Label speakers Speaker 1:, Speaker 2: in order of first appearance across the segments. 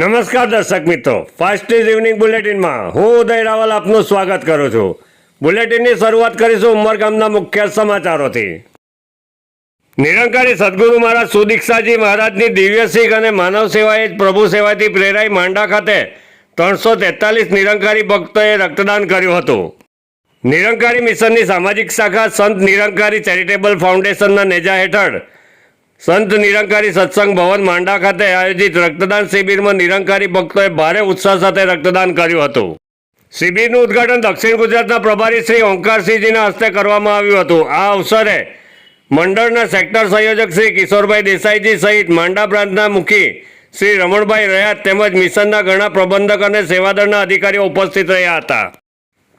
Speaker 1: નમસ્કાર દર્શક મિત્રો. ફાસ્ટ ઇઝ ઇવનિંગ બુલેટિનમાં હું ઉદય રાવલ આપનું સ્વાગત કરું છું. બુલેટિનની શરૂઆત કરીશું ઉમરગામના મુખ્ય સમાચારોથી. નિરંકારી સદગુરુ મહારાજ સુદીક્ષાજી મહારાજની દિવ્ય શીખ અને માનવ સેવાએ પ્રભુ સેવાથી પ્રેરાઈ માંડા ખાતે ત્રણસો તેતાલીસ નિરંકારી ભક્તોએ રક્તદાન કર્યું હતું. નિરંકારી મિશનની સામાજિક શાખા સંત નિરંકારી ચેરિટેબલ ફાઉન્ડેશનના નેજા હેઠળ સંત નિરંકારી સત્સંગ ભવન માંડા ખાતે આયોજિત રક્તદાન શિબિરમાં નિરંકારી ભક્તોએ ભારે ઉત્સાહ સાથે રક્તદાન કર્યું હતું. શિબિરનું ઉદ્ઘાટન દક્ષિણ ગુજરાતના પ્રભારી શ્રી ઓંકારસિંહજીના હસ્તે કરવામાં આવ્યું હતું. આ અવસરે મંડળના સેક્ટર સંયોજક શ્રી કિશોરભાઈ દેસાઈજી સહિત માંડા પ્રાંતના મુખી શ્રી રમણભાઈ રહ્યા તેમજ મિશનના ઘણા પ્રબંધક અને સેવાદળના અધિકારીઓ ઉપસ્થિત રહ્યા હતા.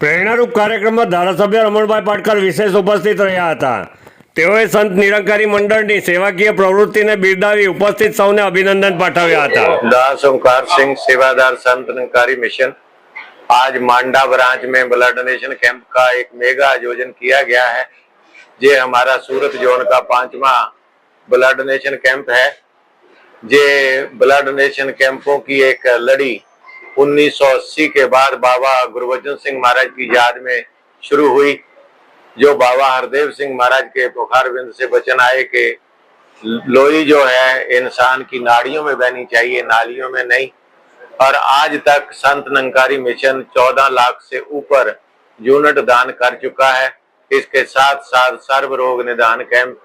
Speaker 1: પ્રેરણારૂપ કાર્યક્રમમાં ધારાસભ્ય રમણભાઈ પાટકર વિશેષ ઉપસ્થિત રહ્યા હતા. તેઓએ સંત નિરંકારી મંડળની સેવાકીય પ્રવૃત્તિને બિરદાવી ઉપસ્થિત સૌને અભિનંદન પાઠવ્યા હતા
Speaker 2: दास ओंकार सिंह सेवादार संत निरंकारी मिशन आज मांडा ब्रांच में ब्लड डोनेशन कैंप का एक मेगा आयोजन किया गया है ये हमारा सूरत जोन का पांचवा ब्लड डोनेशन कैंप है ये ब्लड डोनेशन कैंपों की एक लड़ी 1980 के बाद बाबा गुरुवचन सिंह महाराज की याद में शुरू हुई जो बाबा हरदेव सिंह महाराज के बुखार बिंद से वचन आए के लोई जो है, इंसान की नाड़ियों में बहनी चाहिए, नालियों में नहीं। और आज तक संत नंकारी मिशन 14 लाख से ऊपर यूनिट दान कर चुका है। इसके साथ साथ सर्व रोग निदान कैंप,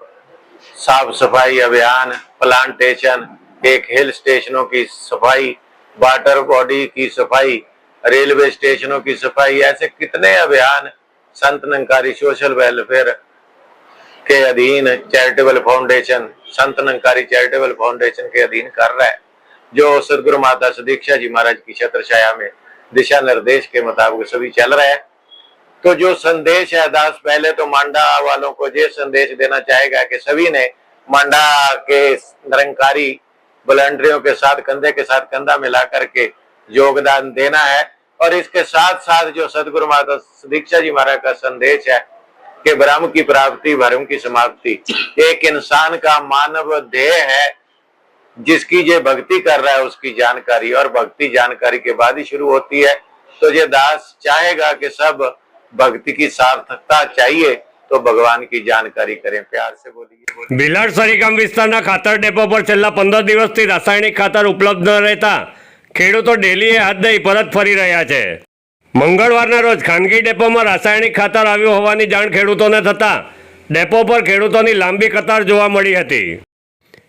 Speaker 2: साफ़ सफ़ाई अभियान, प्लांटेशन, एक हिल स्टेशनों की सफ़ाई, वाटर बॉडी की सफ़ाई, रेलवे स्टेशनों की सफ़ाई, ऐसे कितने अभियान संत नंकारी सोशल वेलफेयर के अधीन चैरिटेबल फाउंडेशन संत नंकारी चैरिटेबल फाउंडेशन के अधीन कर रहा है जो सदगुरु माता सदीक्षा जी महाराज की छत्र छाया में दिशा निर्देश के मुताबिक सभी चल रहे हैं तो जो संदेश है दास पहले तो मांडा वालों को ये संदेश देना चाहेगा कि सभी ने मांडा के निरंकारी वॉलंटियरों के साथ कंधे के साथ कंधा मिला करके योगदान देना है और इसके साथ साथ जो सदगुरु माता दीक्षा जी महाराज का संदेश है कि ब्रह्म की प्राप्ति भरम की समाप्ति एक इंसान का मानव देह है जिसकी ये भक्ति कर रहा है उसकी जानकारी और भक्ति जानकारी के बाद ही शुरू होती है तो ये दास चाहेगा कि सब भक्ति की सार्थकता चाहिए तो भगवान की जानकारी करें प्यार से बोलिए
Speaker 1: બિલાડ સરીગામ વિસ્તારના ખાતર ડેપો પર છેલ્લા પંદર દિવસથી રાસાયણિક ખાતર ઉપલબ્ધ ન રહેતા ખેડૂતો ડેલીએ હાથ દઈ પરત ફરી રહ્યા છે. મંગળવારના રોજ ખાનગી ડેપોમાં રાસાયણિક ખાતર આવ્યું હોવાની જાણ ખેડૂતોને થતાં ડેપો પર ખેડૂતોની લાંબી કતાર જોવા મળી હતી.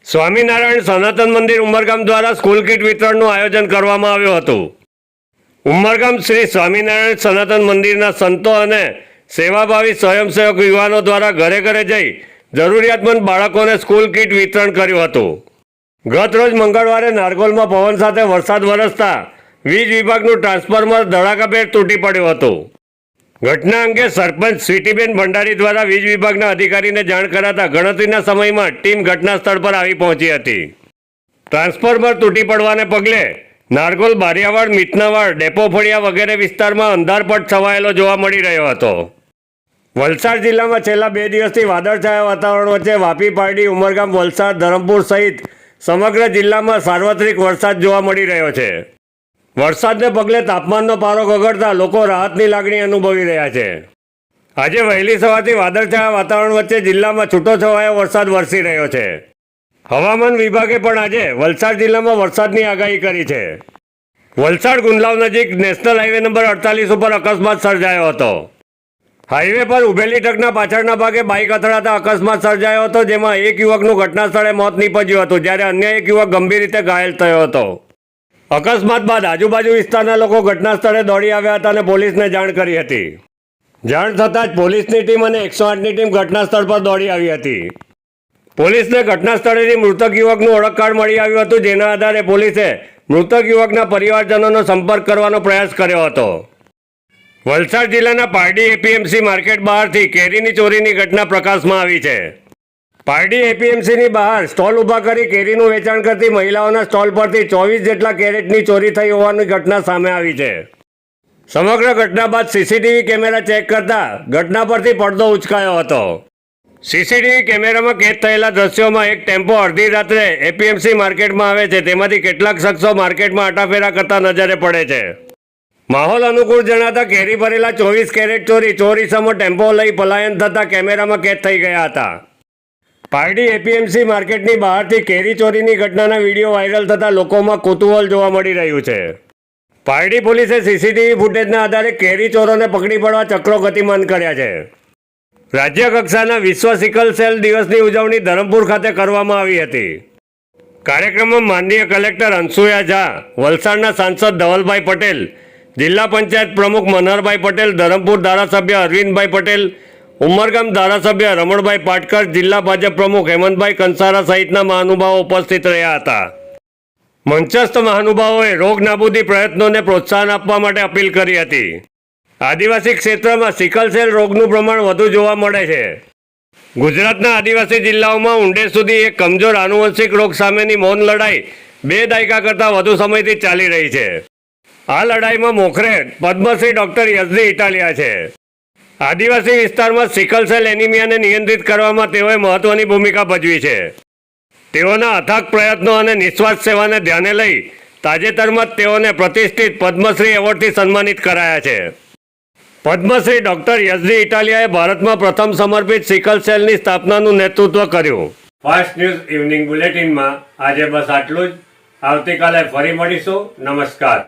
Speaker 1: સ્વામિનારાયણ સનાતન મંદિર ઉમરગામ દ્વારા સ્કૂલ કીટ વિતરણનું આયોજન કરવામાં આવ્યું હતું. ઉમરગામ શ્રી સ્વામિનારાયણ સનાતન મંદિરના સંતો અને સેવાભાવી સ્વયંસેવક યુવાનો દ્વારા ઘરે ઘરે જઈ જરૂરિયાતમંદ બાળકોને સ્કૂલ કીટ વિતરણ કર્યું હતું. ગત રોજ મંગળવારે નારગોલમાં પવન સાથે વરસાદ વરસતા વીજ વિભાગનું ટ્રાન્સફોર્મર ધડાકાભેર તૂટી પડ્યું હતું. ઘટના અંગે સરપંચ સ્વીટીબેન ભંડારી દ્વારા વીજ વિભાગના અધિકારીને જાણ કરાતા ગણતરીના સમયમાં ટીમ ઘટના સ્થળ પર આવી પહોંચી હતી. ટ્રાન્સફોર્મર તૂટી પડવાને પગલે નારગોલ, બારિયાવાડ, મિતનાવાડ, ડેપો ફળિયા વગેરે વિસ્તારમાં અંધારપટ છવાયેલો જોવા મળી રહ્યો હતો. વલસાડ જિલ્લામાં છેલ્લા બે દિવસથી વાદળછાયા વાતાવરણ વચ્ચે વાપી પારડી, ઉમરગામ, વલસાડ, ધરમપુર સહિત સમગ્ર જિલ્લામાં સાર્વત્રિક વરસાદ જોવા મળી રહ્યો છે. વરસાદને પગલે તાપમાનનો પારો ગગડતા લોકો રાહતની લાગણી અનુભવી રહ્યા છે. આજે વહેલી સવારથી વાદળછાયા વાતાવરણ વચ્ચે જિલ્લામાં છૂટોછવાયો વરસાદ વરસી રહ્યો છે. હવામાન વિભાગે પણ આજે વલસાડ જિલ્લામાં વરસાદની આગાહી કરી છે. વલસાડ ગુંદલાવ નજીક નેશનલ હાઈવે નંબર અડતાલીસ ઉપર અકસ્માત સર્જાયો હતો. હાઈવે પર ઉભેલી ટ્રકના પાછળના ભાગે બાઇક અથડાતા અકસ્માત સર્જાયો હતો, જેમાં એક યુવકનું ઘટના સ્થળે મોત નીપજ્યું હતું, જ્યારે અન્ય એક યુવક ગંભીર રીતે ઘાયલ થયો હતો. અકસ્માત બાદ આજુબાજુ વિસ્તારના લોકો ઘટના સ્થળે દોડી આવ્યા હતા અને પોલીસને જાણ કરી હતી. જાણ થતાં જ પોલીસની ટીમ અને એકસો આઠની ટીમ ઘટના સ્થળ પર દોડી આવી હતી. પોલીસને ઘટના સ્થળેથી મૃતક યુવકનું ઓળખ કાર્ડ મળી આવ્યું હતું, જેના આધારે પોલીસે મૃતક યુવકના પરિવારજનોનો સંપર્ક કરવાનો પ્રયાસ કર્યો હતો. વલસાડ જિલ્લાના પારડી એપીએમસી માર્કેટ બહારથી કેરીની ચોરીની ઘટના પ્રકાશમાં આવી છે. પારડી એપીએમસીની બહાર સ્ટોલ ઊભા કરી કેરીનું વેચાણ કરતી મહિલાઓના સ્ટોલ પરથી ચોવીસ જેટલા કેરેટની ચોરી થઈ હોવાની ઘટના સામે આવી છે. સમગ્ર ઘટના બાદ સીસીટીવી કેમેરા ચેક કરતા ઘટના પરથી પડદો ઉચકાયો હતો. સીસીટીવી કેમેરામાં કેદ થયેલા દ્રશ્યોમાં એક ટેમ્પો અડધી રાત્રે એપીએમસી માર્કેટમાં આવે છે. તેમાંથી કેટલાક શખ્સો માર્કેટમાં આટાફેરા કરતા નજરે પડે છે. માહોલ અનુકૂળ જણાતા કેરી ભરેલા ચોવીસ કેરેટ ચોરી ચોરી સમો ટેમ્પો લઈ પલાયન થતા કેમેરામાં કેદ થઈ ગયા હતા. પારડી એપીએમસી માર્કેટની બહારથી કેરી ચોરીની ઘટનાના વીડિયો વાયરલ થતા લોકોમાં કુતૂહલ જોવા મળી રહ્યું છે. પારડી પોલીસે સીસીટીવી ફૂટેજના આધારે કેરી ચોરોને પકડી પાડવા ચક્રો ગતિમાન કર્યા છે. રાજ્ય કક્ષાના વિશ્વ સિકલ સેલ દિવસની ઉજવણી ધરમપુર ખાતે કરવામાં આવી હતી. કાર્યક્રમમાં માનનીય કલેક્ટર અંશુયા ઝા, વલસાડના સાંસદ ધવલભાઈ પટેલ જિલ્લા પંચાયત પ્રમુખ મનહરભાઈ પટેલ, ધરમપુર ધારાસભ્ય અરવિંદભાઈ પટેલ, ઉમરગામ ધારાસભ્ય રમણભાઈ પાટકર, જિલ્લા ભાજપ પ્રમુખ હેમંતભાઈ કંસારા સહિતના મહાનુભાવો ઉપસ્થિત રહ્યા હતા. મંચસ્થ મહાનુભાવોએ રોગ નાબૂદી પ્રયત્નોને પ્રોત્સાહન આપવા માટે અપીલ કરી હતી. આદિવાસી ક્ષેત્રમાં સિકલ સેલ રોગનું પ્રમાણ વધુ જોવા મળે છે. ગુજરાતના આદિવાસી જિલ્લાઓમાં ઊંડે સુધી એક કમજોર આનુવંશિક રોગ સામેની મૌન લડાઈ બે દાયકા કરતાં વધુ સમયથી ચાલી રહી છે. આ લડાઈમાં મોખરે પદ્મશ્રી ડોક્ટર યઝદી ઇટાલિયા છે. આદિવાસી વિસ્તારમાં સિકલ સેલ એનિમિયાને નિયંત્રિત કરવામાં તેઓએ મહત્વની ભૂમિકા ભજવી છે. તેઓના અથાગ પ્રયત્નો અને નિસ્વાર્થ સેવાને ધ્યાને લઈ તાજેતરમાં જ તેઓને પ્રતિષ્ઠિત પદ્મશ્રી એવોર્ડથી સન્માનિત કરાયા છે. પદ્મશ્રી ડોક્ટર યઝદી ઇટાલિયાએ ભારતમાં પ્રથમ સમર્પિત સિકલ સેલની સ્થાપનાનું નેતૃત્વ કર્યું. ફાસ્ટ ન્યૂઝ ઇવનિંગ બુલેટિનમાં આજે બસ આટલું જ. આવતીકાલે ફરી મળીશું. નમસ્કાર.